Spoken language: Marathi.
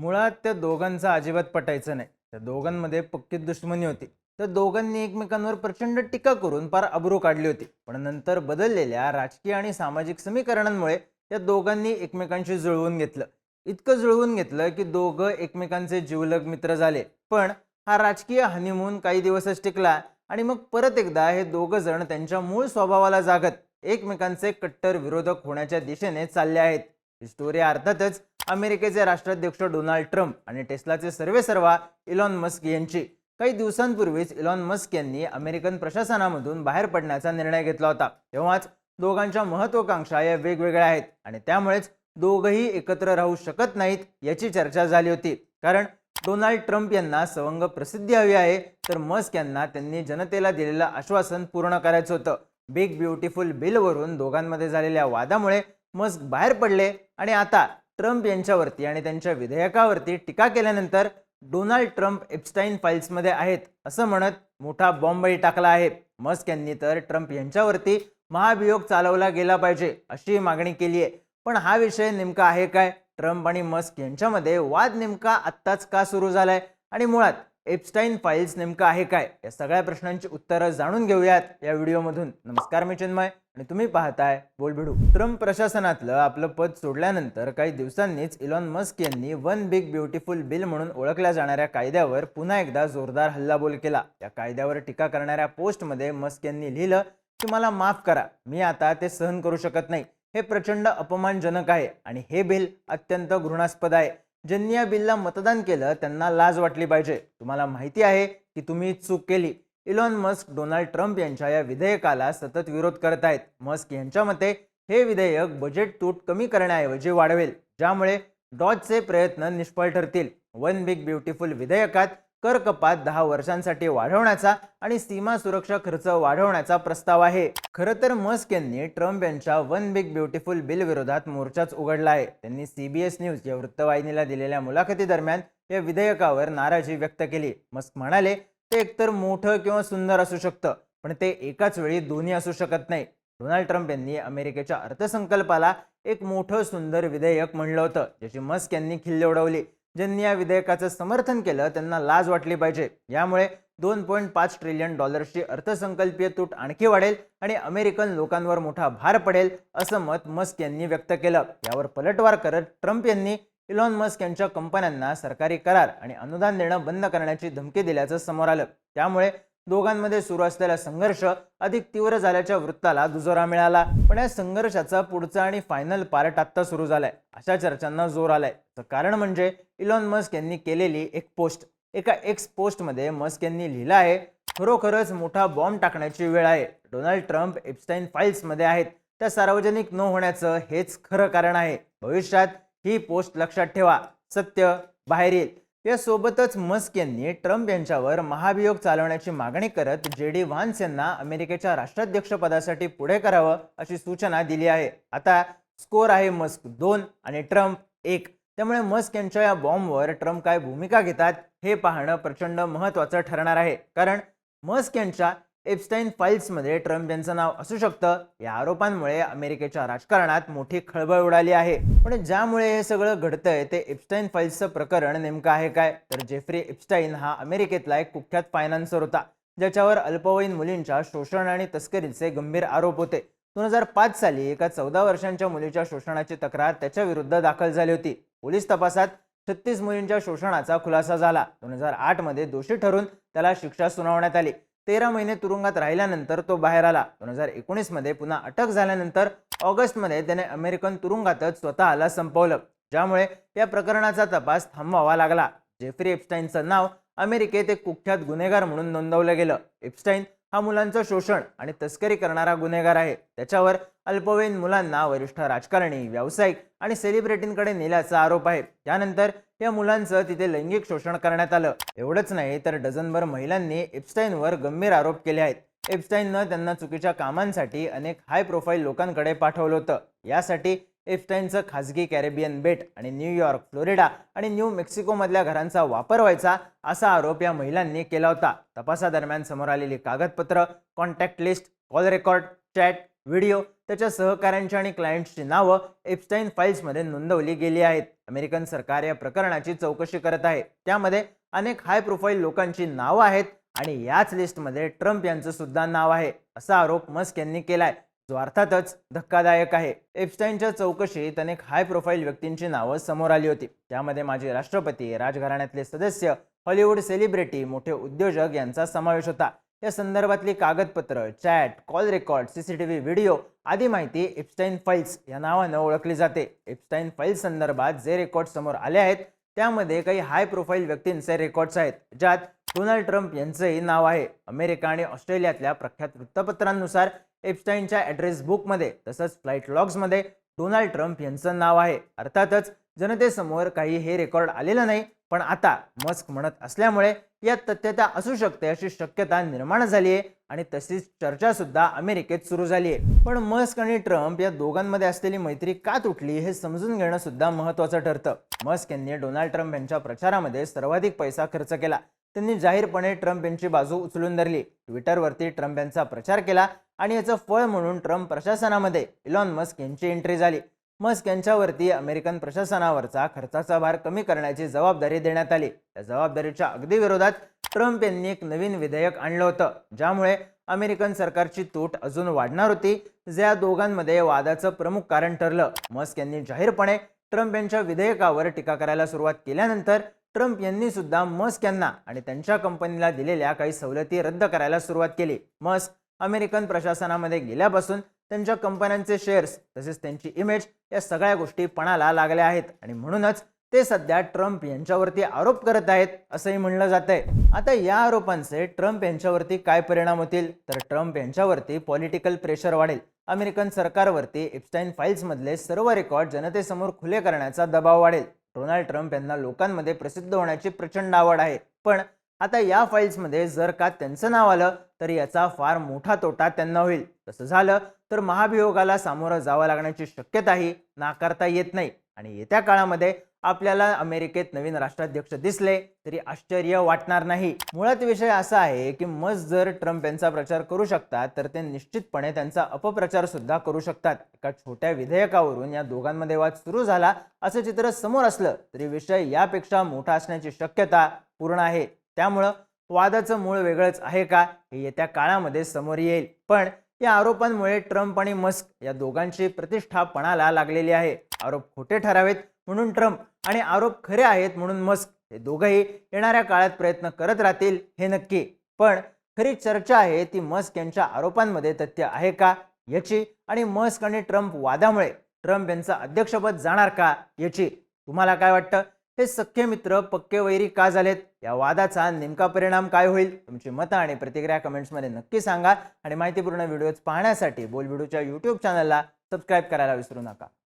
मुळात त्या दोघांचं अजिबात पटायचं नाही. त्या दोघांमध्ये पक्की दुश्मनी होती. त्या दोघांनी एकमेकांवर प्रचंड टीका करून फार अब्रू काढली होती. पण नंतर बदललेल्या राजकीय आणि सामाजिक समीकरणांमुळे त्या दोघांनी एकमेकांशी जुळवून घेतलं. इतकं जुळवून घेतलं की दोघं एकमेकांचे जीवलग मित्र झाले. पण हा राजकीय हनीमून काही दिवसच टिकला आणि मग परत एकदा हे दोघं जण त्यांच्या मूळ स्वभावाला जागत एकमेकांचे कट्टर विरोधक होण्याच्या दिशेने चालले आहेत. ही स्टोरी अर्थातच अमेरिकेचे राष्ट्राध्यक्ष डोनाल्ड ट्रम्प आणि टेस्लाचे सर्वेसर्वा इलॉन मस्क यांची. काही दिवसांपूर्वीच इलॉन मस्क यांनी अमेरिकन प्रशासनामधून बाहेर पडण्याचा निर्णय घेतला होता. तेव्हाच दोघांच्या महत्वाकांक्षा या वेगवेगळ्या आहेत आणि त्यामुळेच दोघंही एकत्र राहू शकत नाहीत याची चर्चा झाली होती. कारण डोनाल्ड ट्रम्प यांना सवंग प्रसिद्धी हवी आहे तर मस्क यांना त्यांनी जनतेला दिलेलं आश्वासन पूर्ण करायचं होतं. बिग ब्युटिफुल बिलवरून दोघांमध्ये झालेल्या वादामुळे मस्क बाहेर पडले आणि आता ट्रम्प यांच्यावरती आणि त्यांच्या विधेयकावरती टीका केल्यानंतर डोनाल्ड ट्रम्प एप्स्टाईन फाईल्समध्ये आहेत असं म्हणत मोठा बॉम्बही टाकला आहे. मस्क यांनी तर ट्रम्प यांच्यावरती महाभियोग चालवला गेला पाहिजे अशी मागणी केली आहे. पण हा विषय नेमका आहे काय? ट्रम्प आणि मस्क यांच्यामध्ये वाद नेमका आत्ताच का सुरू झालाय? आणि मुळात एप्स्टाईन फाईल्स नेमकं आहे काय? या सगळ्या प्रश्नांची उत्तरं जाणून घेऊयात या व्हिडिओमधून. नमस्कार मी चिन्मय आणि तुम्ही पाहताय बोलभिडू ट्रम्प प्रशासनातलं आपलं पद सोडल्यानंतर काही दिवसांनीच इलॉन मस्क यांनी वन बिग ब्युटिफुल बिल म्हणून ओळखल्या जाणाऱ्या कायद्यावर पुन्हा एकदा जोरदार हल्लाबोल केला. या कायद्यावर टीका करणाऱ्या पोस्टमध्ये मस्क यांनी लिहिलं की मला माफ करा मी आता ते सहन करू शकत नाही. हे प्रचंड अपमानजनक आहे आणि हे बिल अत्यंत घृणास्पद आहे. ज्यांनी या बिलला मतदान केलं त्यांना लाज वाटली पाहिजे. तुम्हाला माहिती आहे की तुम्ही चूक केली. इलॉन मस्क डोनाल्ड ट्रम्प यांच्या या विधेयकाला सतत विरोध करत आहेत. मस्क यांच्या मते हे विधेयक बजेट तूट कमी करण्याऐवजी वाढवेल ज्यामुळे डॉजचे प्रयत्न निष्फळ ठरतील. वन बिग ब्युटिफुल विधेयकात कर कपात दहा वर्षांसाठी वाढवण्याचा आणि सीमा सुरक्षा खर्च वाढवण्याचा प्रस्ताव आहे. खरं तर मस्क यांनी ट्रम्प यांच्या वन बिग ब्युटिफुल बिल विरोधात मोर्चाच उघडला आहे. त्यांनी सीबीएस न्यूज या वृत्तवाहिनीला दिलेल्या मुलाखतीदरम्यान या विधेयकावर नाराजी व्यक्त केली. मस्क म्हणाले ते एकतर मोठं किंवा सुंदर असू शकतं पण ते एकाच वेळी दोन्ही असू शकत नाही. डोनाल्ड ट्रम्प यांनी अमेरिकेच्या अर्थसंकल्पाला एक मोठं सुंदर विधेयक म्हणलं होतं ज्याची मस्क यांनी खिल्ली उडवली. ज्यांनी या विधेयकाचं समर्थन केलं त्यांना लाज वाटली पाहिजे. यामुळे दोन पॉईंट पाच ट्रिलियन डॉलर्सची अर्थसंकल्पीय तूट आणखी वाढेल आणि अमेरिकन लोकांवर मोठा भार पडेल असं मत मस्क यांनी व्यक्त केलं. यावर पलटवार करत ट्रम्प यांनी इलॉन मस्क यांच्या कंपन्यांना सरकारी करार आणि अनुदान देणं बंद करण्याची धमकी दिल्याचं समोर आलं. त्यामुळे दोघांमध्ये सुरू असलेला संघर्ष अधिक तीव्र झाल्याच्या वृत्ताला दुजोरा मिळाला. पण या संघर्षाचा पुढचा आणि फायनल पार्ट आत्ता सुरू झालाय. अशा चर्चांना जोर आलाय. तर कारण म्हणजे इलॉन मस्क यांनी केलेली एक पोस्ट एका एक्स पोस्टमध्ये मस्क यांनी लिहिलं आहे खरोखरच मोठा बॉम्ब टाकण्याची वेळ आहे. डोनाल्ड ट्रम्प एप्स्टाईन फाईल्समध्ये आहेत. त्या सार्वजनिक न होण्याचं हेच खरं कारण आहे. भविष्यात ही पोस्ट लक्षात ठेवा. सत्य बाहेर येईल यासोबतच मस्क यांनी ट्रम्प यांच्यावर महाभियोग चालवण्याची मागणी करत जे डी व्हान्स यांना अमेरिकेच्या राष्ट्राध्यक्षपदासाठी पुढे करावं अशी सूचना दिली आहे. आता स्कोर आहे मस्क दोन आणि ट्रम्प एक. त्यामुळे मस्क यांच्या या बॉम्बवर ट्रम्प काय भूमिका घेतात हे पाहणं प्रचंड महत्त्वाचं ठरणार आहे. कारण मस्क यांच्या एप्स्टाईन फाईल्समध्ये ट्रम्प यांचं नाव असू शकतं. या आरोपांमुळे अमेरिकेच्या राजकारणात मोठी खळबळ उडाली आहे. पण ज्यामुळे हे सगळं घडतंय ते एप्स्टाईन फाईल्सचं प्रकरण नेमकं आहे काय? तर जेफ्री एप्स्टाईन हा अमेरिकेतला एक कुख्यात फायनान्सर होता ज्याच्यावर अल्पवयीन मुलींच्या शोषण आणि तस्करीचे गंभीर आरोप होते. दोन हजार पाच साली एका चौदा वर्षांच्या मुलीच्या शोषणाची तक्रार त्याच्या विरुद्ध दाखल झाली होती. पोलीस तपासात छत्तीस मुलींच्या शोषणाचा खुलासा झाला. दोन हजार आठमध्ये दोषी ठरून त्याला शिक्षा सुनावण्यात आली. तेरा महिने तुरुंगात राहिल्यानंतर तो बाहेर आला. दोन हजार एकोणीसमध्ये पुन्हा अटक झाल्यानंतर ऑगस्टमध्ये त्याने अमेरिकन तुरुंगातच स्वतःला संपवलं. ज्यामुळे या प्रकरणाचा तपास थांबवावा लागला. जेफ्री एप्स्टाईनचं नाव अमेरिकेत एक कुख्यात गुन्हेगार म्हणून नोंदवलं गेलं. एप्स्टाईन हा मुलांचं शोषण आणि तस्करी करणारा गुन्हेगार आहे. त्याच्यावर अल्पवयीन मुलांना वरिष्ठ राजकारणी व्यावसायिक आणि सेलिब्रिटींकडे नेल्याचा आरोप आहे. त्यानंतर या मुलांचं तिथे लैंगिक शोषण करण्यात आलं. एवढंच नाही तर डझनभर महिलांनी एप्स्टाईनवर गंभीर आरोप केले आहेत. एप्स्टाईननं त्यांना चुकीच्या कामांसाठी अनेक हाय प्रोफाईल लोकांकडे पाठवलं होतं. यासाठी एप्स्टाईनचं खाजगी कॅरेबियन बेट आणि न्यूयॉर्क फ्लोरिडा आणि न्यू मेक्सिकोमधल्या घरांचा वापर व्हायचा असा आरोप या महिलांनी केला होता. तपासादरम्यान समोर आलेली कागदपत्र contact list call record chat video त्याच्या सहकाऱ्यांची आणि क्लायंट्सची नावं एप्स्टाईन फाईल्समध्ये नोंदवली गेली आहेत. अमेरिकन सरकार या प्रकरणाची चौकशी करत आहे. त्यामध्ये अनेक हाय प्रोफाईल लोकांची नावं आहेत आणि याच लिस्टमध्ये ट्रम्प यांचं सुद्धा नाव आहे असा आरोप मस्क यांनी केलाय. जो अर्थातच धक्कादायक आहे. एप्स्टाईनच्या चौकशीत अनेक हाय प्रोफाईल व्यक्तींची नावं समोर आली होती. त्यामध्ये माजी राष्ट्रपती राजघराण्यातले सदस्य हॉलिवूड सेलिब्रिटी मोठे उद्योजक यांचा समावेश होता. या संदर्भातली कागदपत्र chat call record C C T V video आदी माहिती एप्स्टाईन फाईल्स या नावानं ओळखली जाते. एप्स्टाईन फाईल्स संदर्भात जे रेकॉर्ड समोर आले आहेत त्यामध्ये काही हाय प्रोफाईल व्यक्तींचे रेकॉर्ड्स आहेत ज्यात डोनाल्ड ट्रम्प यांचंही नाव आहे. अमेरिका आणि ऑस्ट्रेलियातल्या प्रख्यात वृत्तपत्रांनुसार एप्स्टाईनच्या ॲड्रेस बुकमध्ये तसंच फ्लाईट लॉग्समध्ये डोनाल्ड ट्रम्प यांचं नाव आहे. अर्थातच जनतेसमोर काही हे रेकॉर्ड आलेलं नाही पण आता मस्क म्हणत असल्यामुळे या तथ्यता असू शकते अशी शक्यता निर्माण झाली आहे आणि तशीच चर्चा सुद्धा अमेरिकेत सुरू झाली आहे. पण मस्क आणि ट्रम्प या दोघांमध्ये असलेली मैत्री का तुटली हे समजून घेणं सुद्धा महत्वाचं ठरतं. मस्क यांनी डोनाल्ड ट्रम्प यांच्या प्रचारामध्ये सर्वाधिक पैसा खर्च केला. त्यांनी जाहीरपणे ट्रम्प यांची बाजू उचलून धरली. ट्विटरवरती ट्रम्प यांचा प्रचार केला आणि याचं फळ म्हणून ट्रम्प प्रशासनामध्ये इलॉन मस्क यांची एंट्री झाली. मस्क यांच्यावरती अमेरिकन प्रशासनावरचा खर्चाचा भार कमी करण्याची जबाबदारी देण्यात आली. या जबाबदारीच्या अगदी विरोधात ट्रम्प यांनी एक नवीन विधेयक आणलं होतं ज्यामुळे अमेरिकन सरकारची तूट अजून वाढणार होती जे या दोघांमध्ये वादाचं प्रमुख कारण ठरलं. मस्क यांनी जाहीरपणे ट्रम्प यांच्या विधेयकावर टीका करायला सुरुवात केल्यानंतर ट्रम्प यांनी सुद्धा मस्क यांना आणि त्यांच्या कंपनीला दिलेल्या काही सवलती रद्द करायला सुरुवात केली. मस्क अमेरिकन प्रशासनामध्ये गेल्यापासून त्यांच्या कंपन्यांचे शेअर्स तसेच त्यांची इमेज या सगळ्या गोष्टी पणाला लागल्या आहेत. आणि म्हणूनच ते सध्या ट्रम्प यांच्यावरती आरोप करत आहेत असंही म्हणलं जात आहे आता या आरोपांचे ट्रम्प यांच्यावरती काय परिणाम होतील? तर ट्रम्प यांच्यावरती पॉलिटिकल प्रेशर वाढेल. अमेरिकन सरकारवरती इप्स्टाईन फाईल्समधले सर्व रेकॉर्ड जनतेसमोर खुले करण्याचा दबाव वाढेल. डोनाल्ड ट्रम्प यांना लोकांमध्ये प्रसिद्ध होण्याची प्रचंड आवड आहे. पण आता या फाईल्समध्ये जर का त्यांचं नाव आलं तर याचा फार मोठा तोटा त्यांना होईल. तसं झालं तर महाभियोगाला सामोरं जावं लागण्याची शक्यताही नाकारता येत नाही. आणि येत्या काळामध्ये आपल्याला अमेरिकेत नवीन राष्ट्राध्यक्ष दिसले तरी आश्चर्य वाटणार नाही. मुळात विषय असा आहे की मज जर ट्रम्प यांचा प्रचार करू शकतात तर ते निश्चितपणे त्यांचा अपप्रचार सुद्धा करू शकतात. एका छोट्या विधेयकावरून या दोघांमध्ये वाद सुरू झाला असं चित्र समोर असलं तरी विषय यापेक्षा मोठा असण्याची शक्यता पूर्ण आहे. त्यामुळं वादाचं मूळ वेगळंच आहे का हे येत्या काळामध्ये समोर येईल. पण या आरोपांमुळे ट्रम्प आणि मस्क या दोघांची प्रतिष्ठा पणाला लागलेली आहे. आरोप खोटे ठरावेत म्हणून ट्रम्प आणि आरोप खरे आहेत म्हणून मस्क हे दोघंही येणाऱ्या काळात प्रयत्न करत राहतील हे नक्की. पण खरी चर्चा आहे ती मस्क यांच्या आरोपांमध्ये तथ्य आहे का याची आणि मस्क आणि ट्रम्प वादामुळे ट्रम्प यांचं अध्यक्षपद जाणार का याची. तुम्हाला काय वाटतं? हे सख्खे मित्र पक्के वैरी का झालेत? या वादाचा नेमका परिणाम काय होईल? तुमची मतं आणि प्रतिक्रिया कमेंट्समध्ये नक्की सांगा. आणि माहितीपूर्ण व्हिडिओज पाहण्यासाठी बोल व्हिडिओच्या यूट्यूब चॅनलला सबस्क्राईब करायला विसरू नका.